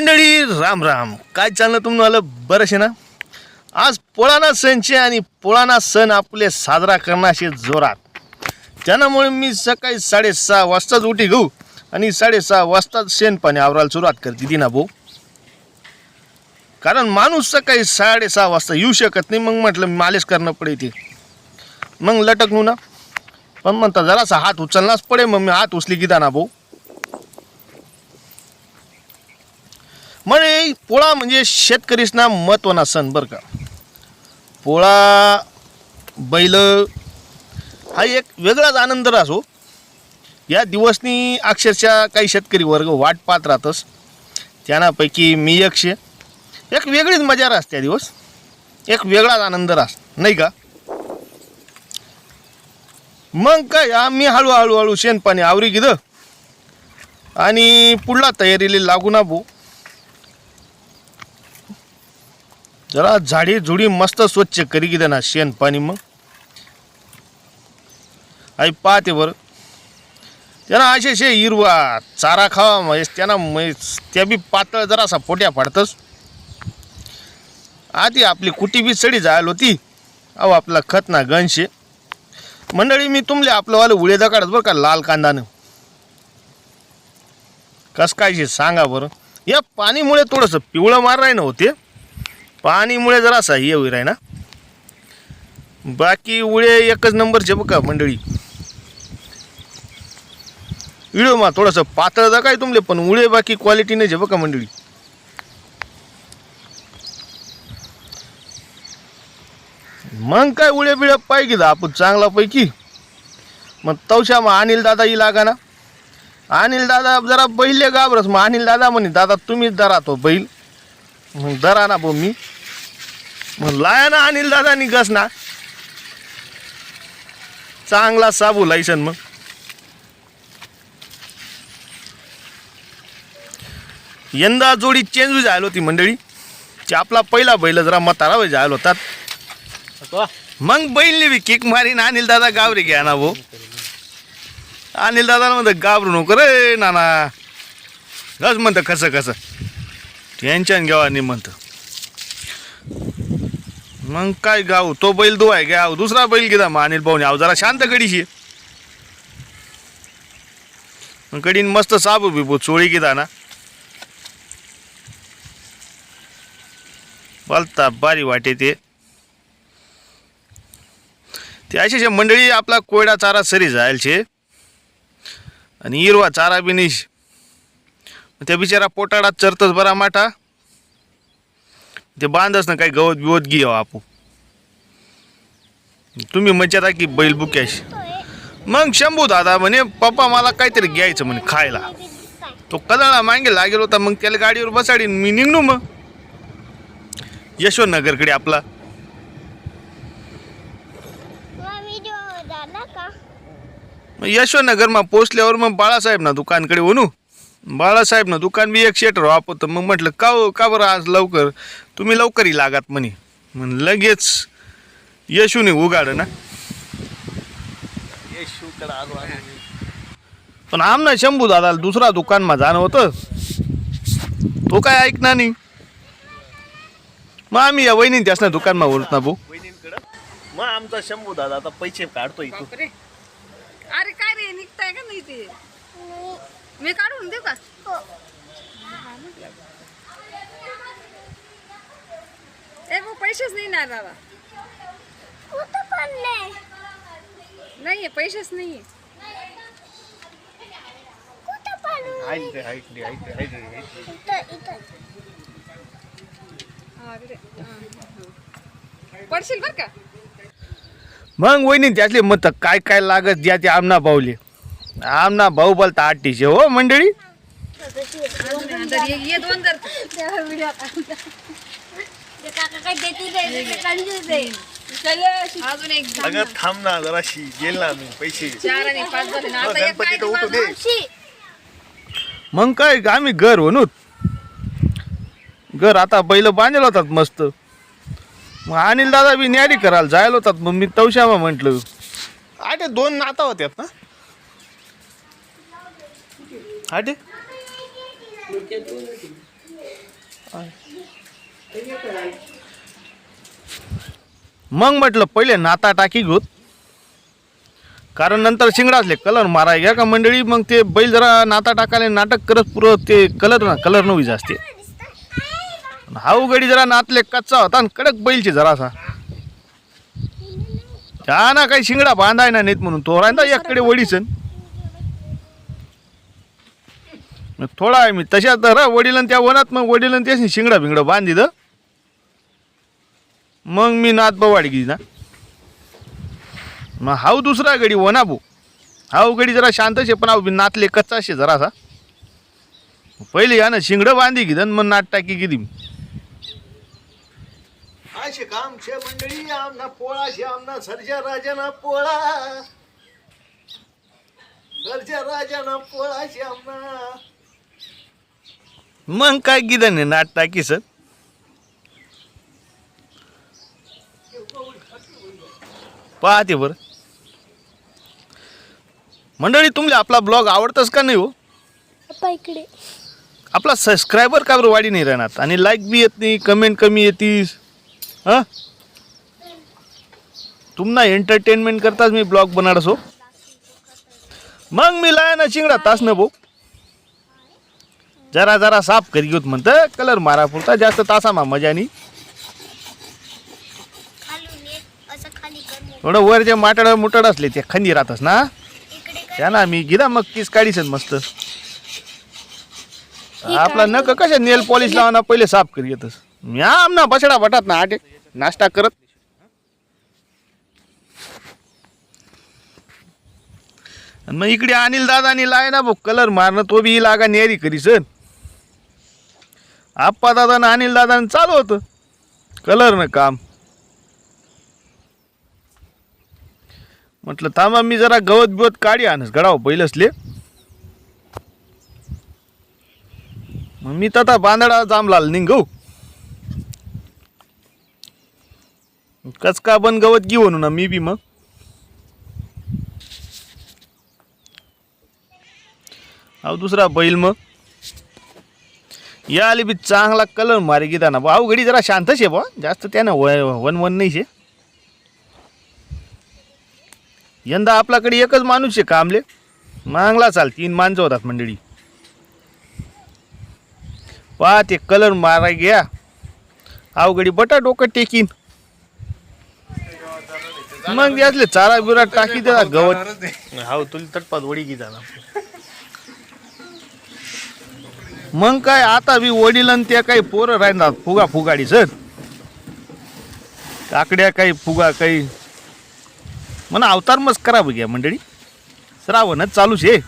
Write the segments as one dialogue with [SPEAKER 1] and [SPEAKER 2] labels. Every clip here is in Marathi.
[SPEAKER 1] मंडळी राम राम. काय चाललं तुम्हाला बरंच आहे ना? आज पोळाना सणचे आणि पोळाना सण आपले साजरा करण्याचे जोरात. त्यामुळे मी सकाळी साडेसहा वाजताच उठी घेऊ आणि साडेसहा वाजताच शेणपाणी आवरायला सुरुवात करते ती ना भाऊ. कारण माणूस सकाळी साडेसहा वाजता येऊ शकत नाही मग म्हटलं मालिश करणं पडे ते मग लटकणू ना. पण म्हणता जरासा हात उचलणाच पडे मग मी हात उचली की ना भाऊ. म्हणजे पोळा म्हणजे शेतकरीसना महत्त्वाना सण बरं का. पोळा बैल हा एक वेगळाच आनंद राहतो. या दिवसनी अक्षरशः काही शेतकरी वर्ग वाट पाहत राहतस. त्यांनापैकी मी एकशे एक वेगळीच मजा राहते त्या दिवस. एक वेगळाच आनंद राहत नाही का? मग काय आम्ही हळूहळू हळू शेणपाणी आवरी गिद आणि पुढला तयारीला लागू ना भाऊ. जरा झाडी झुडी मस्त स्वच्छ करी की ना शेण पाणी मग. आई पाहते बरं. त्यांना असे शे हिरवा चारा खावा म्हणजे त्यांना म्हैस त्या बी पातळ जरासा पोट्या पाडतच आधी आपली कुटी बी सडी जायला होती. अहो आपला खत ना गणशे. मंडळी मी तुमले आपलं वालं दकाडत बरं का लाल कांदानं. कस काय शे सांगा बरं. या पाणीमुळे थोडंसं पिवळं मार राही होते. पाणीमुळे जरासा हे होईल आहे ना. बाकी उळे एकच नंबरचे बघा मंडळी. व्हिडिओ मा थोडंसं पातळ जा काय तुमले पण उळे बाकी क्वालिटी नाही बघा मंडळी. मग काय उळे बिळे पाहिजे दा आपण चांगला पैकी? मग तवशा मग अनिल दादा ही लागा ना. अनिल दादा जरा बैल गाबरस मग अनिल दादा म्हणे दादा तुम्हीच दरा तो बैल. मग दरा ना भाऊ मी. मग लाया ना अनिल दादा निघस ना. चांगला साबू लायसन मग. यंदा जोडी चेंज बी जायला होती मंडळी. ते आपला पहिला बैल जरा म्हातारा बी जायला होतात मग बैलने बी किक मारीन अनिल दादा गावरे घ्या ना भाऊ. अनिल दादा म्हणतं गाबरू नको रे नाना. गज म्हणतं कसं कसं. टेन्शन घ्यावा नाही म्हणतं मग काय गाव? तो बैल दो आहे गाव. दुसरा बैल घेता मग अनिल भाऊने आव जरा शांत कडीशी मग कडीन मस्त साबू बिबू चोळी घेता ना. बोलता बारी वाटे ते. ते अशी मंडळी आपला कोयडा चारा सरी जायल छे आणि हिरवा चारा बी नाही त्या बिचारा पोटाडा चरतच बरा माठा. ते बांधच ना काही गवत बिवत घे आपू. तुम्ही मज्जा की बैल बुक्याशी. मग शंभू दादा म्हणे पप्पा मला काहीतरी घ्यायचं म्हणे खायला. तो कदळा मागे लागेल होता मग त्याला गाडीवर बसाडीन मी निघणू मग. यशवंतनगरकडे आपला.
[SPEAKER 2] झाला का?
[SPEAKER 1] मग पोचल्यावर मग बाळासाहेब ना दुकानकडे वनू बाळासाहेब ना दुकान बी एक शेटर वापरतं. मग म्हटलं का हो का बरं आज लवकर? तुम्ही लवकरही लागात म्हणे. मग लगेच. यशूने उगाड ना. पण आमना शंभू दादा दुसरा दुकानमा जाणं होतं. तो काय ऐकणार नाही. मग आम्ही या वहिनी त्याच ना दुकानमा बोलत ना भाऊ. मग आमचा शंभू दादा आता पैसे काढतो इथून.
[SPEAKER 3] बापरे. अरे काय रे निघताय का नाही ते? मी काढून देऊ का? ए भाऊ पैसेच नाही ना
[SPEAKER 2] पडले
[SPEAKER 3] नाहीये पैसेच नाहीये.
[SPEAKER 2] कुठं पडले इथं इथं.
[SPEAKER 3] हा, तिथे. हा, हा. पडशील बर का?
[SPEAKER 1] मग वहिनी त्यातले मत काय काय लागत द्या ते आमना भाऊले आमना भाऊ बोलता आठशे हो मंडळी?
[SPEAKER 3] नंतर ये ये दोन जर
[SPEAKER 2] काका काय देते कंजूस आहे
[SPEAKER 3] अजून एक
[SPEAKER 1] अगं थांब ना जराशी गेल ना मी पैसे. उठू दे. मग काय आम्ही घर म्हणूत घर आता बैल बांधेल होतात मस्त. मग अनिल दादा बी न्यारी करायला जायला होतात मग मी तवशामा म्हटलं. आटे दोन नाता होत्यात ना? आटे मग म्हटलं पहिले नाता टाकी घेऊत कारण नंतर शिंगडा असले कलर माराय घ्या का मंडळी? मग ते बैल जरा नाता टाकायला नाटक करत पुरं ते कलर ना कलर नवी असते हाऊ गडी जरा नातले कच्चा होता आणि कडक बैलचे जरासा. त्या ना काही शिंगडा बांधाय ना नाहीत म्हणून. तो राहिला एककडे वडीसन मग थोडा आहे मी. तशा धरा वडिलां त्या वनात मग वडीलन त्याशी शिंगडा बिंगडा द मग मी नात बवाडी गेली ना. मग हाऊ दुसरा गडी भाऊ हाऊ गडी जरा शांत शे पण हाव बी नातले कच्चा शे जरासा. पहिले या ना शिंगडं बांधी घेतन मग नाट टाकी किती
[SPEAKER 4] असे काम छे मंडळी आमना पोळा शे आमना सर्जा राजाना पोळा. राजाना पोळा शे आमना.
[SPEAKER 1] मग काय गिदन आहे? नाट टाकी सर? पाहते बरं. मंडळी तुम्हाला आपला ब्लॉग आवडतच का नाही हो?
[SPEAKER 2] इकडे.
[SPEAKER 1] आपला सबस्क्रायबर का बरं वाढी नाही राहणार? आणि लाईक बी येत नाही कमेंट कमी येतीस. हां? तुम्हाला एंटरटेनमेंट करताच मी ब्लॉग बनाडस हो. मग मी लाया ना चिंगडा तास न भाऊ. जरा जरा साफ करी घेऊत म्हणतं कलर मारा पुरता जास्त तासा मा मजा नाही.
[SPEAKER 2] खालून ये असं खाली कर मग.
[SPEAKER 1] थोडं वर जे माटड मुटड असले ते खंदी राहतस ना.
[SPEAKER 2] इकडे कर
[SPEAKER 1] त्या ना मी गिरा मग तीस काढीस मस्त. आपला नक कशा नेल पॉलिश लावना पहिले साफ करी येतस मी आमना बसडा बटात ना आटे नाश्ता करत. मग इकडे अनिल दादानी लाय ना भाऊ कलर मारणं तो बी लागा नेरी करीस आप्पा दादा आणि अनिल दादा चालू होतं. कलरनं काम. म्हटलं थांबा मी जरा गवत बिवत काढी आणस. गडाव बैल मग मी तथा बांदडा जामलाल निघू. कचका बन गवत घेऊन ना मी बी मग. अहो दुसरा बैल मग. या आली बी चांगला कलर मारे गेला ना भाऊ घडी जरा शांतच आहे बा जास्त त्यानं व- वन वन नाही शे. यंदा आपल्याकडे एकच माणूस आहे कामले. मांगला चाल तीन माणसं होतात मंडळी. पा ते कलर मारा घ्या. अवघडी बटा डोकं टेकीन. मग यातले चारा बिरा टाकी देता गवत. हाव तुला तटपात वडी की जाणार. मग काय आता बी वडील आणि त्या काही पोरं राहणार फुगा फुगाडी सर. काकड्या काही फुगा काही. म्हणा अवतार मस्त करा बघ्या मंडळी. श्रावणच चालूच आहे.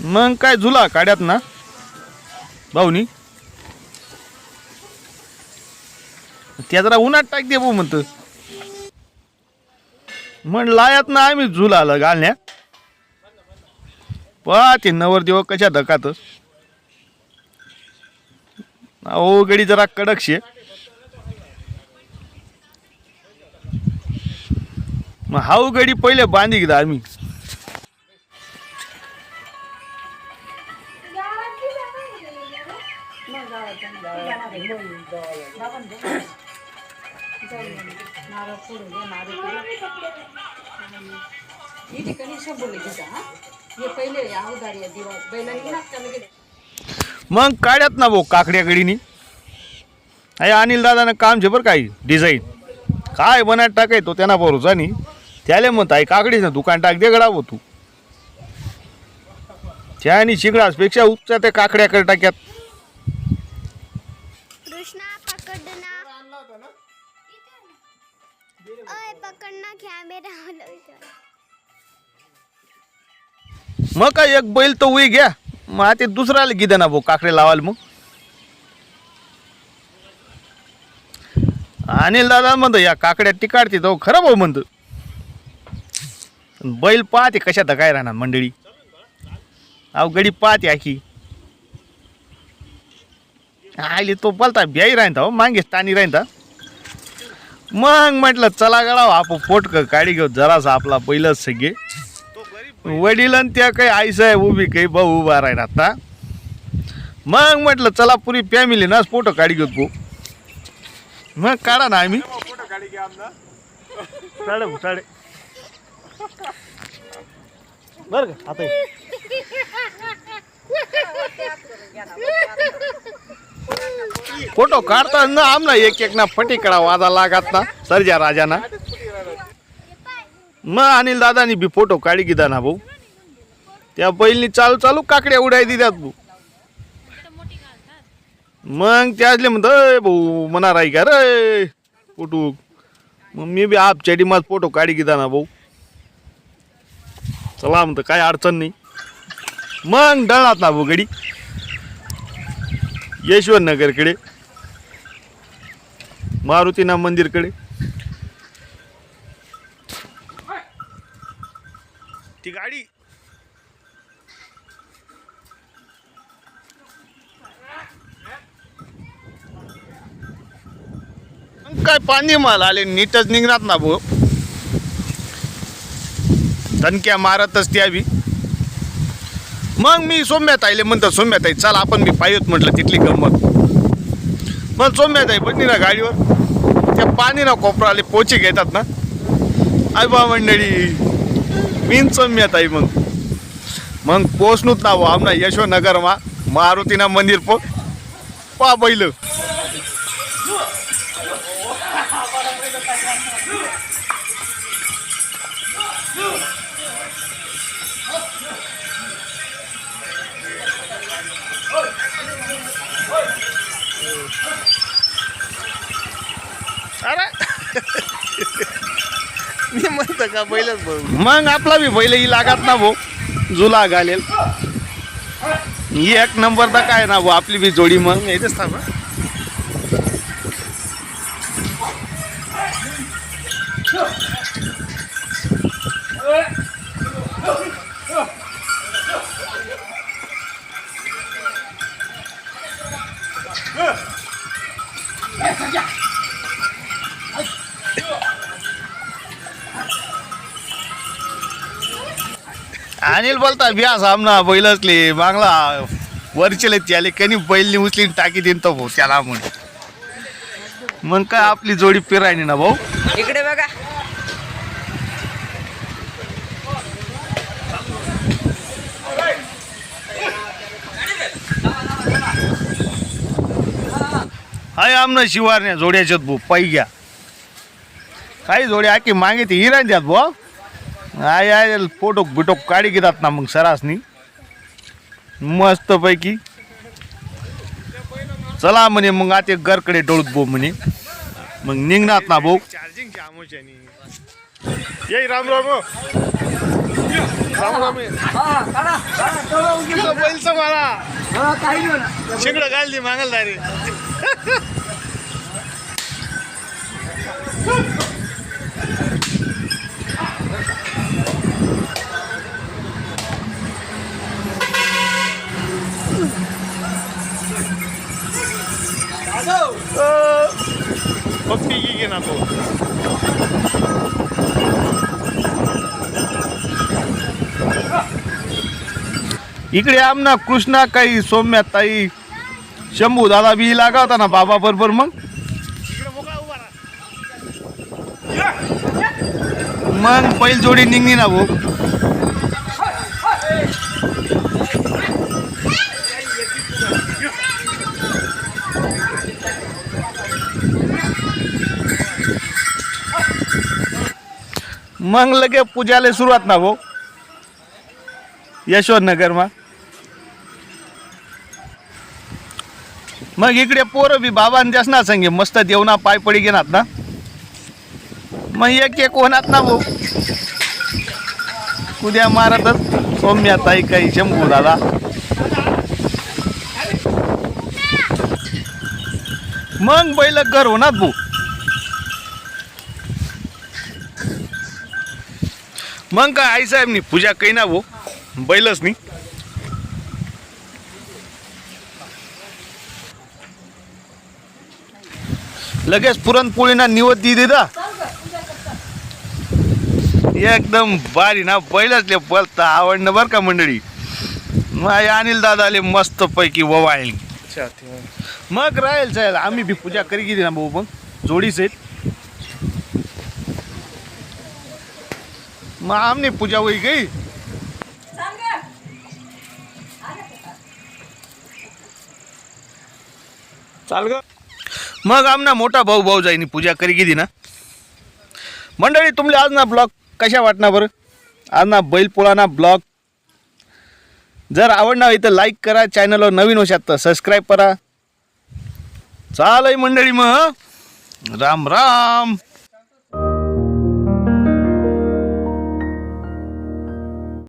[SPEAKER 1] मग काय झुला काड्यात ना? भाऊनी? त्या जरा उन्हात टाक दे भाऊ म्हणत. म्हण लायात ना आम्ही झुला आलं घालण्या पहा ते नवरदेव कशा धकात ओ गडी जरा कडक शे. मग हाऊ गडी पहिले बांधी घेता आम्ही.
[SPEAKER 3] ही ठिकाणी
[SPEAKER 1] मग काढ्यात ना भाऊ काकड्या गडीनी. अरे अनिल दादानं काम छे बरं काय डिझाईन काय बनात टाकाय तो त्यांना भरोसा नाही. त्याला म्हणत आहे काकडीच ना दुकान टाक दे गडावं तू. त्या आणि शिंगडासपेक्षा उपचा त्या काकड्याकडे टाक्यात.
[SPEAKER 2] कृष्णा पकडना.
[SPEAKER 1] मग काय एक बैल तर उई घ्या. मग आता ते दुसऱ्याला गिदे ना भाऊ काकडे लावाल मग. अनिल दादा म्हणतो या काकड्या टिकाडते तो. खरं भाऊ म्हणतो. बैल पाहते कशात काय राहणार मंडळी. अहो गडी पाहते आखी. आली तो बोलता ब्याई राहता हो मागे तानी राहता मग म्हटलं चला गडा आपण पोटक काडी घेऊ जरासा आपला पहिलंच सगळे. वडील त्या काही आईस आहे उभी काही भाऊ उभा राहील आता. मग म्हटलं चला पुरी फॅमिली ना फोटो काढी घेत भाऊ. मग काढा ना आम्ही. साडे भाऊ, साडे. बरं का आता. फोटो काढता ना आमना एक एक ना फटीकडा वाजा लागत ना सरजा राजाना. मग अनिल दादानी बी फोटो काढी गिदा ना भाऊ. त्या बैलनी चालू चालू काकड्या उडाय दिल्यात भाऊ. मग त्याजले म्हणत भाऊ म्हणा आहे का रे? फोटो मग मी बी आप चेडी माझ फोटो काढी गिदा ना भाऊ. चला म्हणतं काय अडचण नाही. मग डळात ना भाऊ गडी. यशवंत नगरकडे मंदिरकडे ती गाडी मग काय पाणी माल आले नीटच निघणार ना भाऊ. धनक्या मारतच त्यावी मग मी सोम्यात आले म्हणतात सोम्यात आई चल आपण मी पाहिजे म्हटलं तिथली गंमत. मग सोम्यात आई पण ना गाडीवर. त्या पाणी ना कोपराले पोचे घेतात ना. आई बा मंडळी मीन सोम्यात आई मग. मग पोचणूच ना भाऊ आमना यशोनगर मा मारुतीना मंदिर पो पा बैल. का बैलच भाऊ मग आपला बी बैल ही लागत ना भाऊ. जुला घालेल ही एक नंबर तर काय ना भाऊ आपली बी जोडी मग. येतेच थांबा अनिल बोलता बिया सामना बैल असले बांगला वरचेले त्याले कनी बैलनी उचली टाकी देईन तो भाऊ त्याला म्हणून मग काय आपली जोडी पिरायनी ना भाऊ?
[SPEAKER 3] इकडे बघा.
[SPEAKER 1] हाय आमना शिवारण्या जोड्याच्यात भाऊ पायी घ्या. काही जोड्या आखी मागे ते हिरान द्यात भाऊ आय आय फोटो बिटोक काढी घेतात ना मग सरासनी. मस्त पैकी चला म्हणे मग आता घरकडे डोळत भाऊ म्हणे. मग निघणार ना भाऊ. ये राम राम. राम राम. मला. शिंगडं घाल मागल दारी. की घे ना तो इकडे आमना कृष्णा काही सौम्या ताई शंभू दादा बी लागा होता ना बाबा बरोबर मग? मग बैल जोडी निघली ना भाऊ. मग लगे पूजाले सुरुवात ना भाऊ. यशवंतनगरमा. मग इकडे पोरं बी बाबान ना संगे मस्त देवना पाय पडी घेणार ना. मग एक एक होणार ना भाऊ. उद्या मारतच सौम्या ताई काही शंभू दादा. मग बैल घर होणार भाऊ. मग काय आई साहेब नी पूजा काही ना भाऊ. बैलच नाही लगेच पुरणपोळीना निवत दी दिदा एकदम बारी ना बैलच ले बोलता आवडणं बरं का मंडळी? माझ्या अनिल दादा आले मस्त पैकी ववाळली. मग राहील चालेल आम्ही बी पूजा करी गेली ना भाऊ मग. जोडीच आहेत. मग आमने पूजा होई गई चाल ग मग आमना मोठा भाऊ भाऊ जाईनी पूजा करी गेली ना मंडळी तुमले आज ना ब्लॉग कशा वाटणार बरं आज ना बैलपोळा ब्लॉग जर आवडणार इथं लाईक करा चॅनलवर नवीन होशात तर सबस्क्राईब करा चालय मंडळी मग राम राम